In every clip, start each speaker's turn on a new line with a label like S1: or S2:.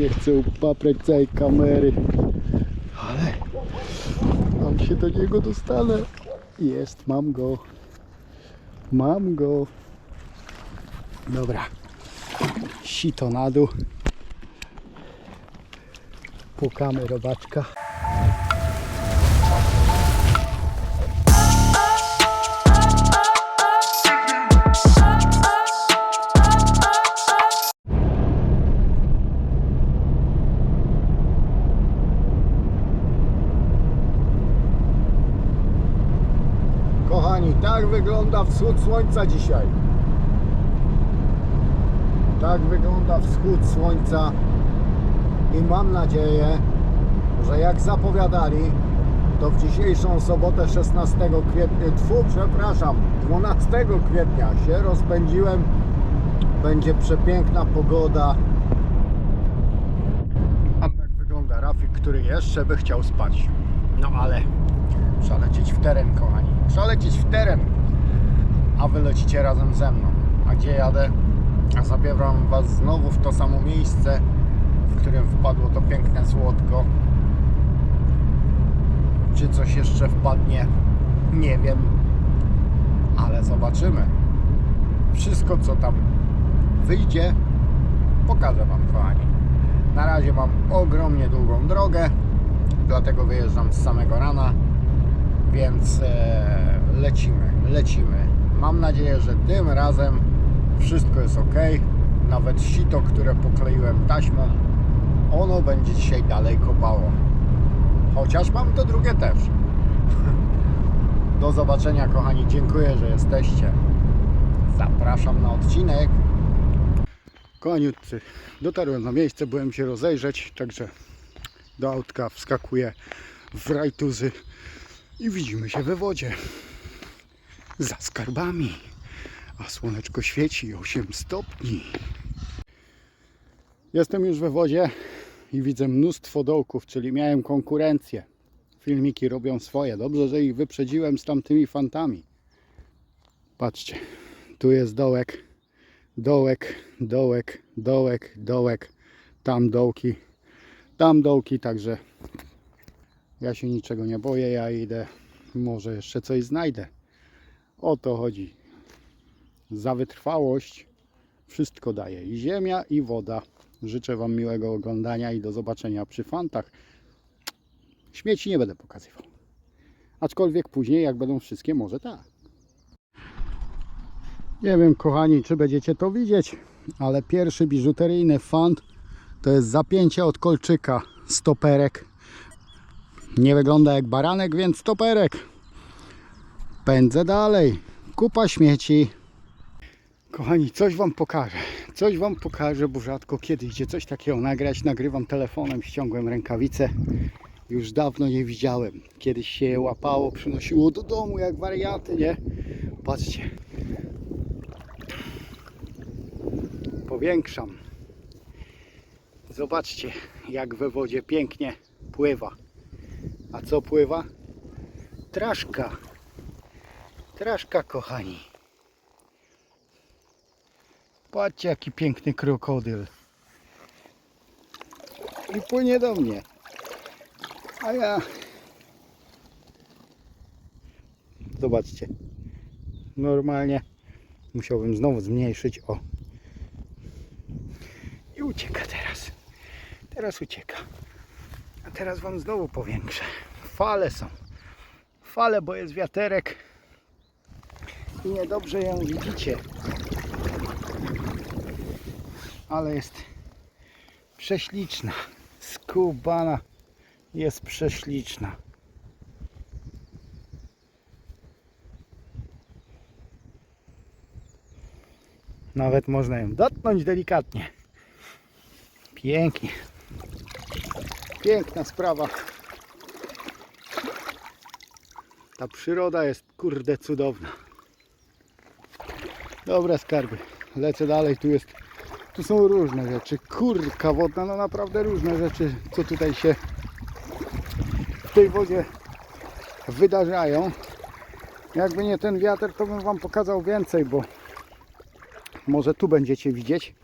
S1: Nie chcę upaprać całej kamery. Ale mam się do niego dostanę. Jest, mam go. Mam go. Dobra. Sito na dół. Pukamy robaczka. Wygląda wschód słońca dzisiaj. Tak wygląda wschód słońca i mam nadzieję, że jak zapowiadali, to w dzisiejszą sobotę 16 kwietnia, tfu, przepraszam, 12 kwietnia się rozpędziłem. Będzie przepiękna pogoda. A tak wygląda Rafik, który jeszcze by chciał spać. No ale trzeba w teren, kochani. Trzeba w teren. A wy lecicie razem ze mną. A gdzie jadę? A zabieram was znowu w to samo miejsce, w którym wpadło to piękne złotko. Czy coś jeszcze wpadnie? Nie wiem. Ale zobaczymy. Wszystko co tam wyjdzie, pokażę wam, kochani. Na razie mam ogromnie długą drogę, dlatego wyjeżdżam z samego rana, więc e, lecimy, lecimy. Mam nadzieję, że tym razem wszystko jest ok. Nawet sito, które pokleiłem taśmą, ono będzie dzisiaj dalej kopało. Chociaż mam to drugie też. Do zobaczenia, kochani. Dziękuję, że jesteście. Zapraszam na odcinek. Kochaniutcy, dotarłem na miejsce, byłem się rozejrzeć, także do autka wskakuję w rajtuzy i widzimy się we wodzie. Za skarbami. A słoneczko świeci 8 stopni. Jestem już we wodzie i widzę mnóstwo dołków, czyli miałem konkurencję. Filmiki robią swoje. Dobrze, że ich wyprzedziłem z tamtymi fantami. Patrzcie, tu jest dołek, dołek, dołek, dołek, dołek, tam dołki, tam dołki, także ja się niczego nie boję, ja idę, może jeszcze coś znajdę. O to chodzi. Za wytrwałość wszystko daje i ziemia i woda. Życzę Wam miłego oglądania i do zobaczenia przy fantach. Śmieci nie będę pokazywał. Aczkolwiek później, jak będą wszystkie, może tak. Nie wiem, kochani, czy będziecie to widzieć, ale pierwszy biżuteryjny fant to jest zapięcie od kolczyka stoperek. Nie wygląda jak baranek, więc stoperek. Pędzę dalej. Kupa śmieci. Kochani, coś Wam pokażę. Coś Wam pokażę, bo rzadko kiedy idzie coś takiego nagrać. Nagrywam telefonem, ściągłem rękawice. Już dawno nie widziałem. Kiedyś się je łapało, przynosiło do domu jak wariaty, nie? Patrzcie. Powiększam. Zobaczcie, jak we wodzie pięknie pływa. A co pływa? Traszka. Traszka, kochani. Patrzcie, jaki piękny krokodyl. I płynie do mnie. A ja... Zobaczcie. Normalnie musiałbym znowu zmniejszyć. O. I ucieka teraz. Teraz ucieka. A teraz Wam znowu powiększę. Fale są. Fale, bo jest wiaterek. I niedobrze ją widzicie. Ale jest prześliczna. Skubana jest prześliczna. Nawet można ją dotknąć delikatnie. Pięknie. Piękna sprawa. Ta przyroda jest kurde cudowna. Dobra skarby. Lecę dalej. Tu jest. Tu są różne rzeczy. Kurka wodna, no naprawdę różne rzeczy, co tutaj się w tej wodzie wydarzają. Jakby nie ten wiatr, to bym Wam pokazał więcej, bo może tu będziecie widzieć.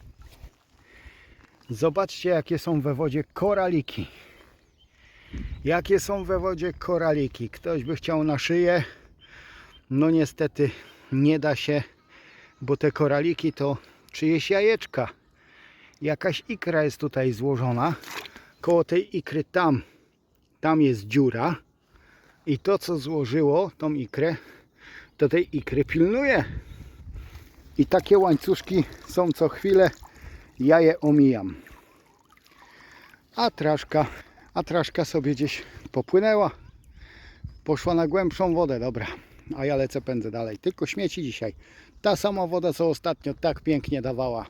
S1: Zobaczcie, jakie są we wodzie koraliki. Jakie są we wodzie koraliki. Ktoś by chciał na szyję. No niestety nie da się, bo te koraliki to czyjeś jajeczka. Jakaś ikra jest tutaj złożona. Koło tej ikry tam, tam jest dziura. I to, co złożyło tą ikrę, to tej ikry pilnuje. I takie łańcuszki są co chwilę. Ja je omijam. A traszka, a traszka sobie gdzieś popłynęła. Poszła na głębszą wodę, dobra. A ja lecę, pędzę dalej. Tylko śmieci dzisiaj. Ta sama woda, co ostatnio tak pięknie dawała.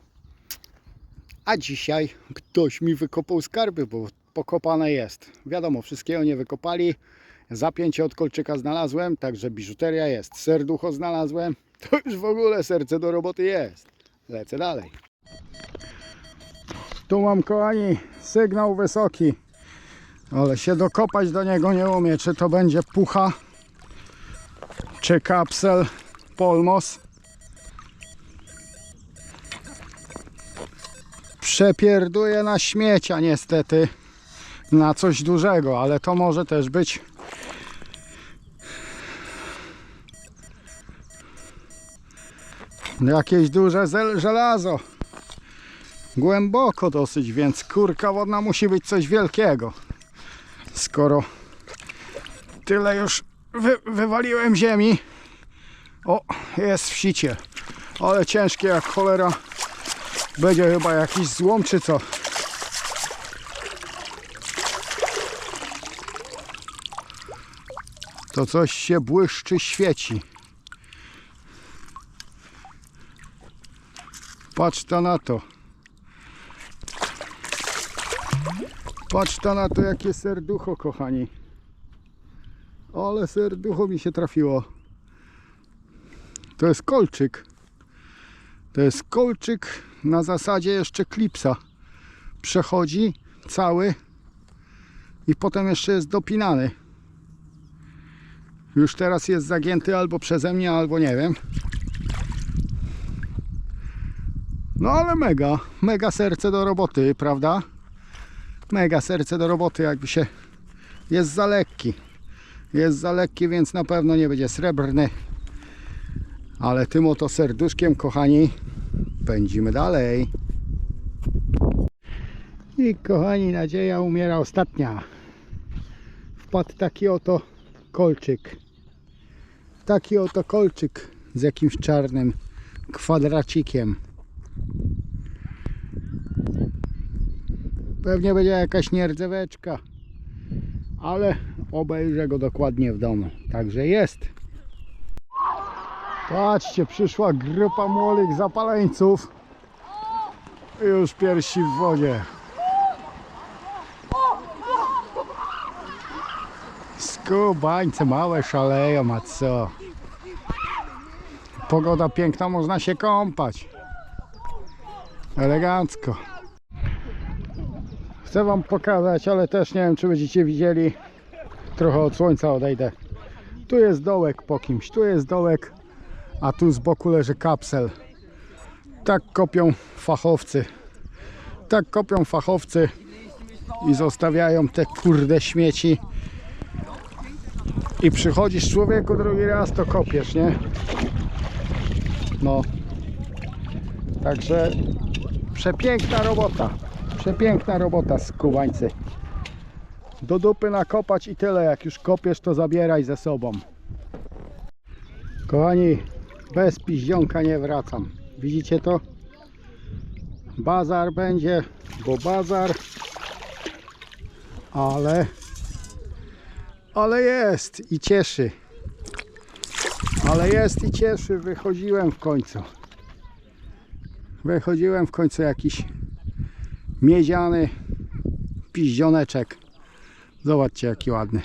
S1: A dzisiaj ktoś mi wykopał skarby, bo pokopane jest. Wiadomo, wszystkiego nie wykopali. Zapięcie od kolczyka znalazłem, także biżuteria jest. Serducho znalazłem. To już w ogóle serce do roboty jest. Lecę dalej. Tu mam, kochani, sygnał wysoki. Ale się dokopać do niego nie umie. Czy to będzie pucha, czy kapsel polmos. Przepierduje na śmiecia niestety. Na coś dużego, ale to może też być jakieś duże żelazo. Głęboko dosyć, więc kurka wodna musi być coś wielkiego. Skoro tyle już wy- wywaliłem ziemi. O, jest w sicie. Ale ciężkie jak cholera. Będzie chyba jakiś złom czy co. To coś się błyszczy, świeci. Patrz to na to. Patrz to na to, jakie serducho, kochani. Ale serducho mi się trafiło. To jest kolczyk. To jest kolczyk na zasadzie jeszcze klipsa. Przechodzi cały i potem jeszcze jest dopinany. Już teraz jest zagięty albo przeze mnie, albo nie wiem. No ale mega, mega serce do roboty, prawda? Mega serce do roboty, jakby się jest za lekki. Jest za lekki, więc na pewno nie będzie srebrny. Ale tym oto serduszkiem, kochani, pędzimy dalej. I kochani, nadzieja umiera ostatnia. Wpadł taki oto kolczyk. Taki oto kolczyk z jakimś czarnym kwadracikiem. Pewnie będzie jakaś nierdzeweczka, ale obejrzę go dokładnie w domu. Także jest. Patrzcie, przyszła grupa młodych zapaleńców. Już piersi w wodzie. Skubańce małe szaleją, a co? Pogoda piękna, można się kąpać. Elegancko. Chcę wam pokazać, ale też nie wiem czy będziecie widzieli. Trochę od słońca odejdę. Tu jest dołek po kimś, tu jest dołek, a tu z boku leży kapsel. Tak kopią fachowcy. Tak kopią fachowcy i zostawiają te kurde śmieci. I przychodzisz człowieku drugi raz to kopiesz, nie? No. Także przepiękna robota. Przepiękna robota z kubańcy. Do dupy nakopać i tyle. Jak już kopiesz, to zabieraj ze sobą. Kochani, bez piździonka nie wracam. Widzicie to? Bazar będzie, bo bazar. Ale... Ale jest i cieszy. Ale jest i cieszy. Wychodziłem w końcu. Wychodziłem w końcu jakiś miedziany piździoneczek. Zobaczcie jaki ładny.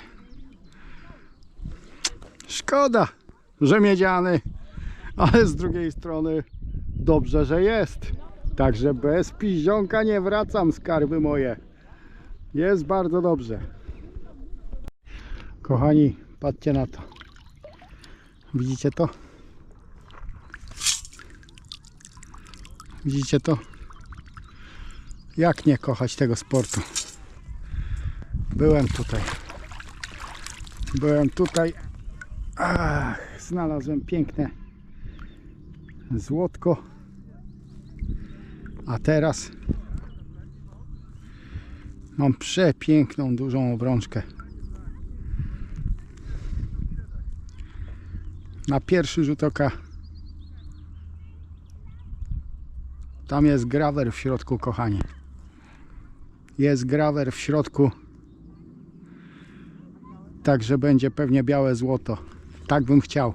S1: Szkoda, że miedziany, ale z drugiej strony dobrze, że jest. Także bez piździonka nie wracam skarby moje. Jest bardzo dobrze. Kochani, patrzcie na to. Widzicie to? Widzicie to? Jak nie kochać tego sportu? Byłem tutaj. Byłem tutaj. Ach, znalazłem piękne złotko. A teraz mam przepiękną, dużą obrączkę. Na pierwszy rzut oka tam jest grawer w środku, kochani. Jest grawer w środku. Także będzie pewnie białe złoto. Tak bym chciał.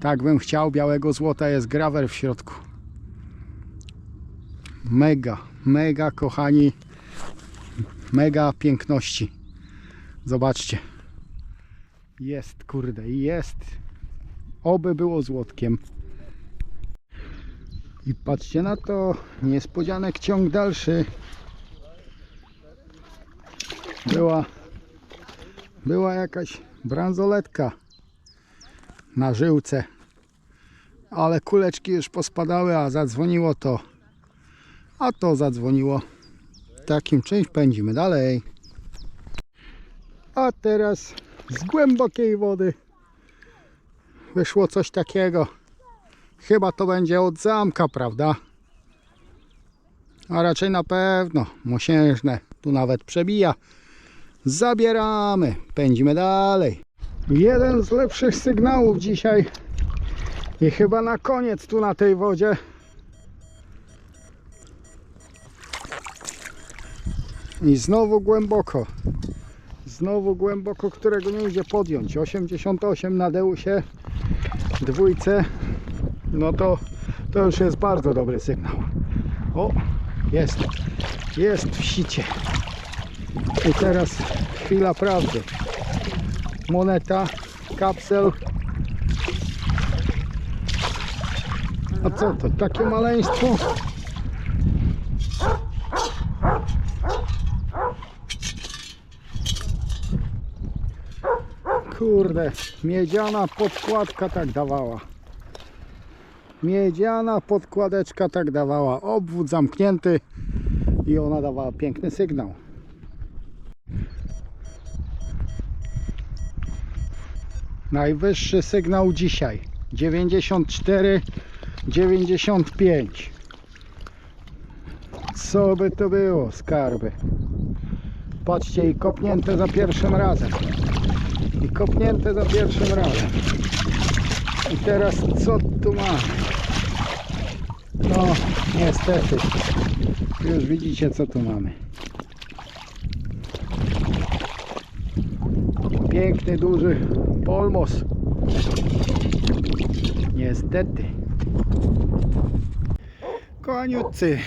S1: Tak bym chciał białego złota. Jest grawer w środku. Mega, mega kochani. Mega piękności. Zobaczcie. Jest, kurde, jest. Oby było złotkiem. I patrzcie na to. Niespodzianek ciąg dalszy. Była była jakaś bransoletka na żyłce. Ale kuleczki już pospadały, a zadzwoniło to. A to zadzwoniło. Takim czymś pędzimy dalej. A teraz z głębokiej wody wyszło coś takiego. Chyba to będzie od zamka, prawda? A raczej na pewno mosiężne. Tu nawet przebija. Zabieramy, pędzimy dalej. Jeden z lepszych sygnałów dzisiaj i chyba na koniec tu na tej wodzie. I znowu głęboko. Znowu głęboko, którego nie idzie podjąć. 88 na Deusie, dwójce. No to, to już jest bardzo dobry sygnał. O, jest, jest w sicie. I teraz chwila prawdy. Moneta, kapsel. A co to? Takie maleństwo? Kurde, miedziana podkładka tak dawała. Miedziana podkładeczka tak dawała. Obwód zamknięty i ona dawała piękny sygnał. Najwyższy sygnał dzisiaj. 94 95 Co by to było skarby? Patrzcie i kopnięte za pierwszym razem. I kopnięte za pierwszym razem. I teraz co tu ma? No niestety. Już widzicie co tu mamy Piękny, duży polmos. Niestety. Kochaniutcy,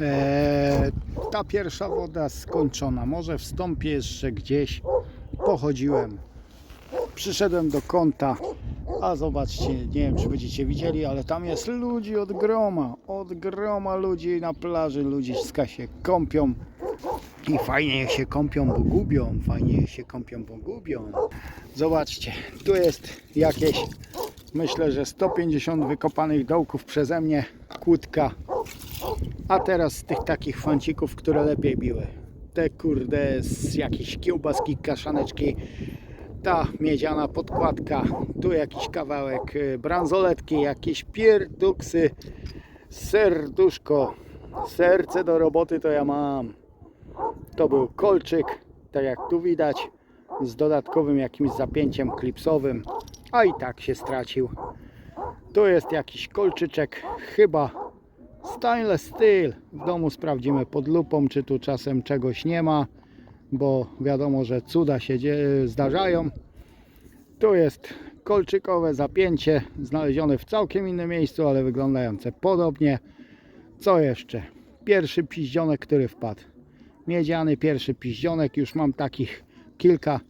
S1: e, ta pierwsza woda skończona. Może wstąpię jeszcze gdzieś. Pochodziłem. Przyszedłem do kąta. A zobaczcie, nie wiem czy będziecie widzieli, ale tam jest ludzi od groma. Od groma ludzi na plaży. Ludziska się kąpią. I fajnie się kąpią, bo gubią. Fajnie się kąpią, bo gubią. Zobaczcie, tu jest jakieś, myślę, że 150 wykopanych dołków przeze mnie. Kłódka. A teraz z tych takich fancików, które lepiej biły. Te kurde z jakiejś kiełbaski, kaszaneczki. Ta miedziana podkładka. Tu jakiś kawałek y, bransoletki, jakieś pierduksy. Serduszko. Serce do roboty to ja mam. To był kolczyk, tak jak tu widać, z dodatkowym jakimś zapięciem klipsowym, a i tak się stracił. Tu jest jakiś kolczyczek, chyba stainless steel. W domu sprawdzimy pod lupą, czy tu czasem czegoś nie ma, bo wiadomo, że cuda się zdarzają. Tu jest kolczykowe zapięcie, znalezione w całkiem innym miejscu, ale wyglądające podobnie. Co jeszcze? Pierwszy piździonek, który wpadł miedziany pierwszy piździonek, już mam takich kilka.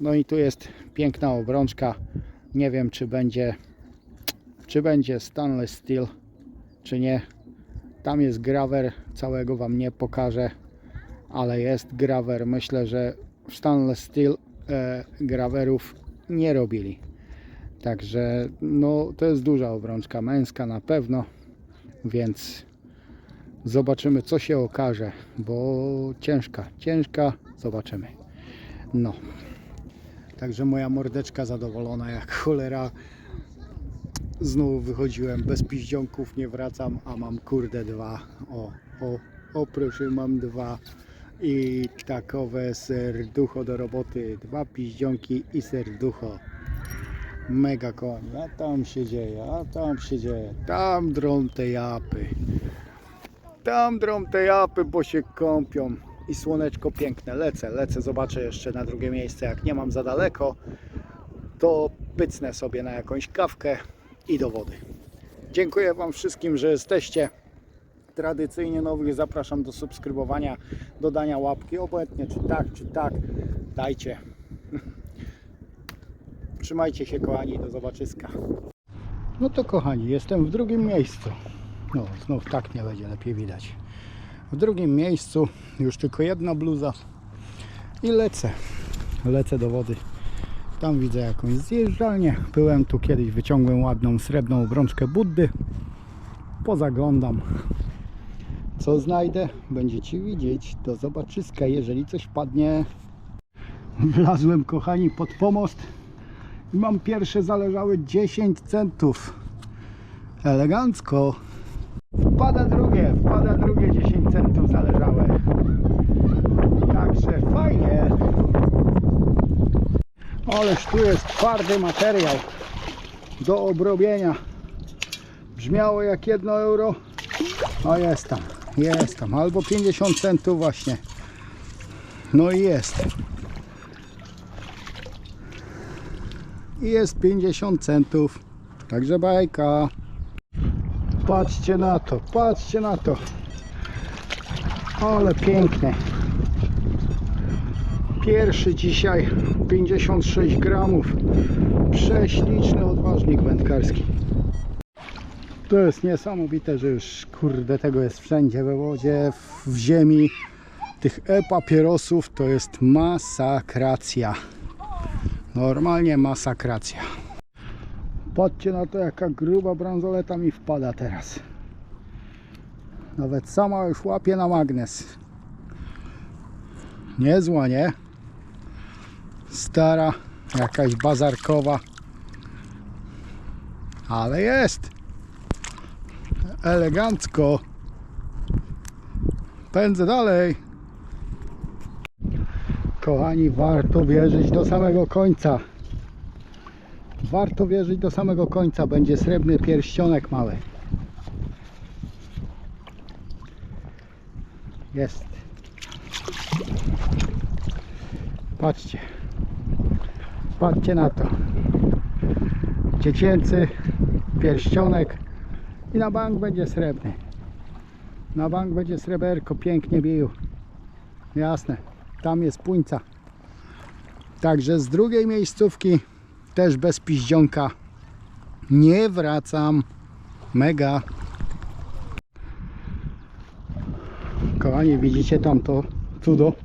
S1: No i tu jest piękna obrączka. Nie wiem czy będzie czy będzie stainless steel czy nie. Tam jest grawer, całego wam nie pokażę, ale jest grawer. Myślę, że w stainless steel e, grawerów nie robili. Także no to jest duża obrączka męska na pewno, więc Zobaczymy, co się okaże, bo ciężka, ciężka. Zobaczymy. No. Także moja mordeczka zadowolona jak cholera. Znowu wychodziłem bez piździonków, nie wracam, a mam kurde dwa. O, o, o proszę, mam dwa. I takowe serducho do roboty. Dwa piździonki i serducho. Mega koń. A tam się dzieje, a tam się dzieje. Tam drą te japy. Tam drą te japy, bo się kąpią. I słoneczko piękne. Lecę, lecę, zobaczę jeszcze na drugie miejsce. Jak nie mam za daleko, to pycnę sobie na jakąś kawkę i do wody. Dziękuję Wam wszystkim, że jesteście. Tradycyjnie nowych zapraszam do subskrybowania, dodania łapki, obojętnie czy tak, czy tak. Dajcie. Trzymajcie się kochani, do zobaczyska. No to kochani, jestem w drugim miejscu. No, znów tak nie będzie lepiej widać. W drugim miejscu już tylko jedna bluza i lecę. Lecę do wody. Tam widzę jakąś zjeżdżalnię. Byłem tu kiedyś, wyciągłem ładną srebrną obrączkę Buddy. Pozaglądam. Co znajdę? Będziecie widzieć. Do zobaczyska, jeżeli coś padnie. Wlazłem, kochani, pod pomost i mam pierwsze zależały 10 centów. Elegancko. Wpada drugie, wpada drugie 10 centów zależałe. Także fajnie. Ależ tu jest twardy materiał do obrobienia. Brzmiało jak 1 euro. O jest tam, jest tam. Albo 50 centów właśnie. No i jest. I jest 50 centów. Także bajka. Patrzcie na to, patrzcie na to. Ale piękne. Pierwszy dzisiaj 56 gramów. Prześliczny odważnik wędkarski. To jest niesamowite, że już kurde tego jest wszędzie we wodzie, w ziemi. Tych e-papierosów to jest masakracja. Normalnie masakracja. Patrzcie na to jaka gruba bransoleta mi wpada teraz. Nawet sama już łapie na magnes. Niezła, nie? Stara, jakaś bazarkowa. Ale jest. Elegancko. Pędzę dalej. Kochani, warto wierzyć do samego końca. Warto wierzyć do samego końca. Będzie srebrny pierścionek mały. Jest. Patrzcie. Patrzcie na to. Dziecięcy pierścionek i na bank będzie srebrny. Na bank będzie sreberko, pięknie bił. Jasne, tam jest puńca. Także z drugiej miejscówki też bez piździonka nie wracam. Mega. Kochani, widzicie tam to cudo?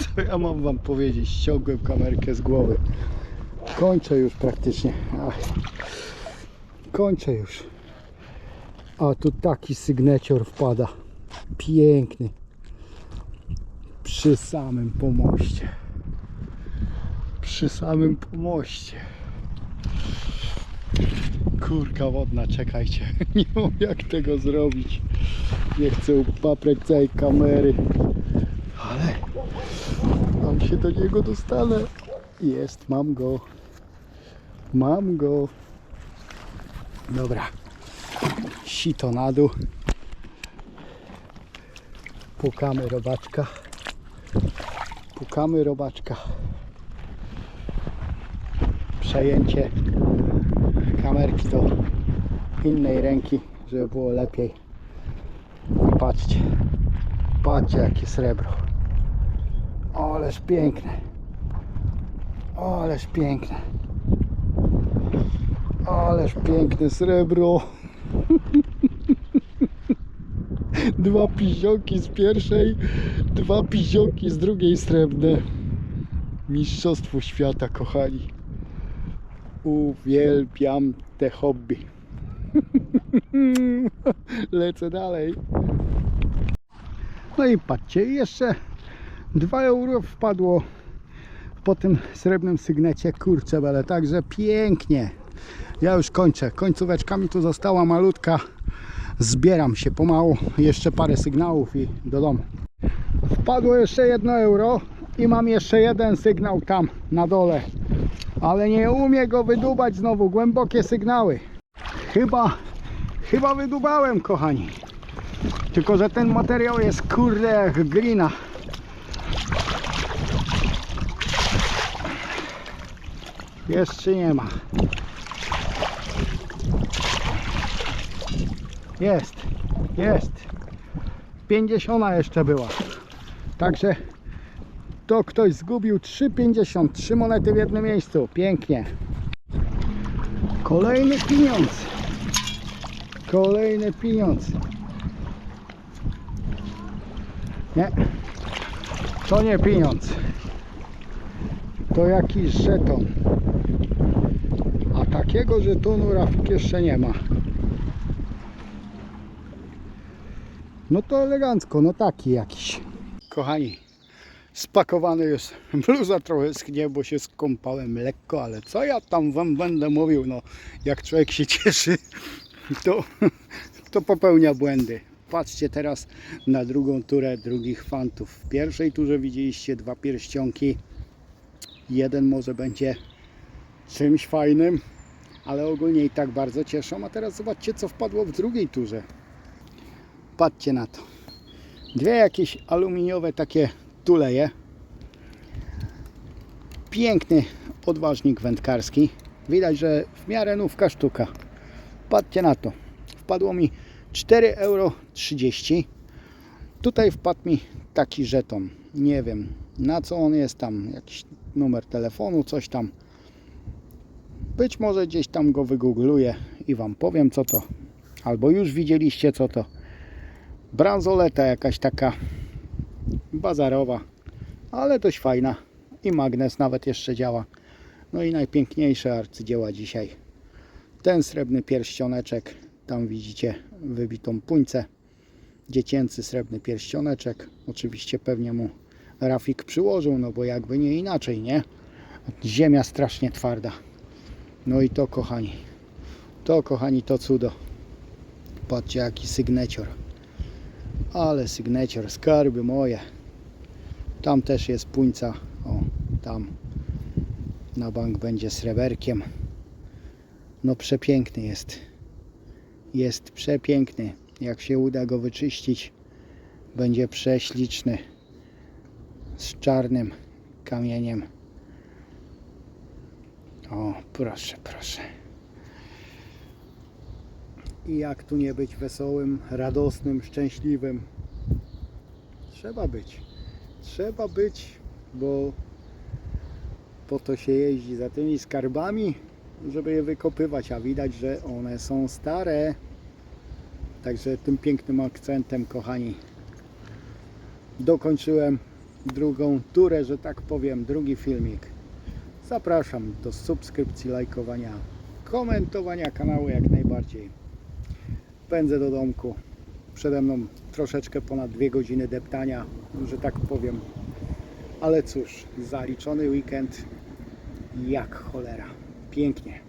S1: Co ja mam wam powiedzieć? Ściągłem kamerkę z głowy. Kończę już praktycznie. Ach. Kończę już. A tu taki sygnecior wpada. Piękny. Przy samym pomoście. Przy samym pomoście. Kurka wodna, czekajcie. Nie wiem jak tego zrobić. Nie chcę upaprać całej kamery. Ale mam się do niego dostanę. Jest, mam go. Mam go. Dobra. Sito na dół. Pukamy robaczka. Pukamy robaczka. Przejęcie kamerki do innej ręki, żeby było lepiej. Patrzcie. Patrzcie jakie srebro. Ależ piękne. Ależ piękne. Ależ piękne srebro. Dwa piździoki z pierwszej, dwa piździoki z drugiej srebrne. Mistrzostwo świata, kochani. Uwielbiam te hobby. Lecę dalej. No i patrzcie, jeszcze 2 euro wpadło po tym srebrnym sygnecie. Kurczę, bele, także pięknie. Ja już kończę. Końcóweczka mi tu została malutka. Zbieram się pomału. Jeszcze parę sygnałów i do domu. Wpadło jeszcze 1 euro i mam jeszcze jeden sygnał tam na dole. Ale nie umie go wydubać znowu. Głębokie sygnały. Chyba, chyba wydubałem, kochani. Tylko, że ten materiał jest kurde jak glina. Jeszcze nie ma. Jest, jest. 50 jeszcze była. Także to ktoś zgubił 3,50. Trzy monety w jednym miejscu. Pięknie. Kolejny pieniądz. Kolejny pieniądz. Nie. To nie pieniądz. To jakiś żeton. A takiego żetonu Rafik jeszcze nie ma. No to elegancko, no taki jakiś. Kochani, spakowany jest. Bluza trochę schnie, bo się skąpałem lekko, ale co ja tam wam będę mówił, no jak człowiek się cieszy, to, to popełnia błędy. Patrzcie teraz na drugą turę drugich fantów. W pierwszej turze widzieliście dwa pierścionki. Jeden może będzie czymś fajnym, ale ogólnie i tak bardzo cieszą. A teraz zobaczcie, co wpadło w drugiej turze. Patrzcie na to. Dwie jakieś aluminiowe takie tuleje. Piękny odważnik wędkarski. Widać, że w miarę nówka sztuka. Patrzcie na to. Wpadło mi 4,30 euro. Tutaj wpadł mi taki żeton. Nie wiem na co on jest tam. Jakiś numer telefonu, coś tam. Być może gdzieś tam go wygoogluję i Wam powiem co to. Albo już widzieliście co to. Bransoleta jakaś taka bazarowa, ale dość fajna. I magnes nawet jeszcze działa. No i najpiękniejsze arcydzieła dzisiaj. Ten srebrny pierścioneczek, tam widzicie wybitą puńcę. Dziecięcy srebrny pierścioneczek. Oczywiście pewnie mu Rafik przyłożył, no bo jakby nie inaczej, nie? Ziemia strasznie twarda. No i to kochani, to kochani to cudo. Patrzcie jaki sygnecior. Ale sygnecior, skarby moje. Tam też jest puńca. O, tam na bank będzie sreberkiem. No przepiękny jest. Jest przepiękny. Jak się uda go wyczyścić, będzie prześliczny. Z czarnym kamieniem. O, proszę, proszę. I jak tu nie być wesołym, radosnym, szczęśliwym? Trzeba być. Trzeba być, bo po to się jeździ za tymi skarbami, żeby je wykopywać, a widać, że one są stare. Także tym pięknym akcentem, kochani, dokończyłem drugą turę, że tak powiem, drugi filmik. Zapraszam do subskrypcji, lajkowania, komentowania kanału jak najbardziej. Pędzę do domku. Przede mną troszeczkę ponad dwie godziny deptania, że tak powiem. Ale cóż, zaliczony weekend jak cholera. Pięknie.